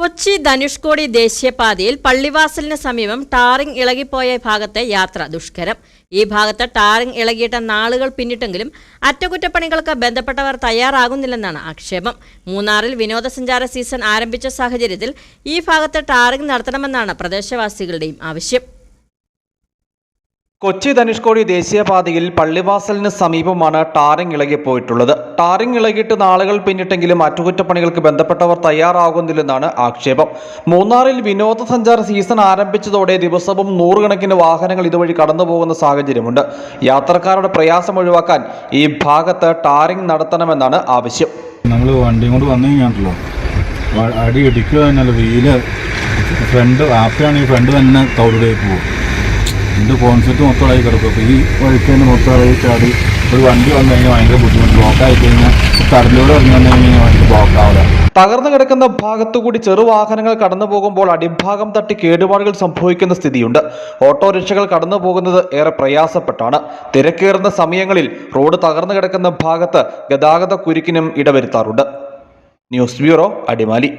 കൊച്ചി ധനുഷ്കോടി ദേശീയപാതയിൽ പള്ളിവാസലിന് സമീപം ടാറിംഗ് ഇളകിപ്പോയ ഭാഗത്തെ യാത്ര ദുഷ്കരം. ഈ ഭാഗത്ത് ടാറിംഗ് ഇളകിയിട്ട നാളുകൾ പിന്നിട്ടെങ്കിലും അറ്റകുറ്റപ്പണികൾക്ക് ബന്ധപ്പെട്ടവർ തയ്യാറാകുന്നില്ലെന്നാണ് ആക്ഷേപം. മൂന്നാറിൽ വിനോദസഞ്ചാര സീസൺ ആരംഭിച്ച സാഹചര്യത്തിൽ ഈ ഭാഗത്ത് ടാറിംഗ് നടത്തണമെന്നാണ് പ്രദേശവാസികളുടെയും ആവശ്യം. കൊച്ചി ധനുഷ്കോടി ദേശീയപാതയിൽ പള്ളിവാസലിന് സമീപമാണ് ടാറിംഗ് ഇളകിപ്പോയിട്ടുള്ളത് ടാറിംഗ് ഇളകിയിട്ട് നാളുകൾ പിന്നിട്ടെങ്കിലും അറ്റകുറ്റപ്പണികൾക്ക് ബന്ധപ്പെട്ടവർ തയ്യാറാകുന്നില്ലെന്നാണ് ആക്ഷേപം. മൂന്നാറിൽ വിനോദസഞ്ചാര സീസൺ ആരംഭിച്ചതോടെ ദിവസവും നൂറുകണക്കിന് വാഹനങ്ങൾ ഇതുവഴി കടന്നുപോകുന്ന സാഹചര്യമുണ്ട്. യാത്രക്കാരുടെ പ്രയാസം ഒഴിവാക്കാൻ ഈ ഭാഗത്ത് ടാറിംഗ് നടത്തണമെന്നാണ് ആവശ്യം. നമ്മൾ വണ്ടിയും കൊണ്ട് വന്നു കഴിഞ്ഞാണല്ലോ. അടി ഇടിക്കുക ഫ്രണ്ട് ഫ്രണ്ട് തന്നെ പോകും ഇതിന്റെ കോൺസെപ്റ്റ് മൊത്തമായി കിടക്കും. അപ്പോൾ ഈ വഴിക്ക് തന്നെ മൊത്തമായി ചാടി ഒരു വണ്ടി വന്നു കഴിഞ്ഞാൽ ഭയങ്കര ബുദ്ധിമുട്ട്. ബ്ലോക്ക് ആയി കഴിഞ്ഞാൽ കടലിലൂടെ ഇറങ്ങി വന്നു കഴിഞ്ഞാൽ ഭയങ്കര ബ്ലോക്ക് ആവില്ല തകർന്നു കിടക്കുന്ന ഭാഗത്തു ഭാഗത്തുകൂടി ചെറുവാഹനങ്ങൾ കടന്നു പോകുമ്പോൾ അടിഭാഗം തട്ടി കേടുപാടുകൾ സംഭവിക്കുന്ന സ്ഥിതിയുണ്ട്. ഓട്ടോറിക്ഷകൾ കടന്നു പോകുന്നത് ഏറെ പ്രയാസപ്പെട്ടാണ്. തിരക്കേറുന്ന സമയങ്ങളിൽ റോഡ് തകർന്നു കിടക്കുന്ന ഭാഗത്ത് ഗതാഗത കുരുക്കിനും ഇടവരുത്താറുണ്ട്. News bureau Adimali.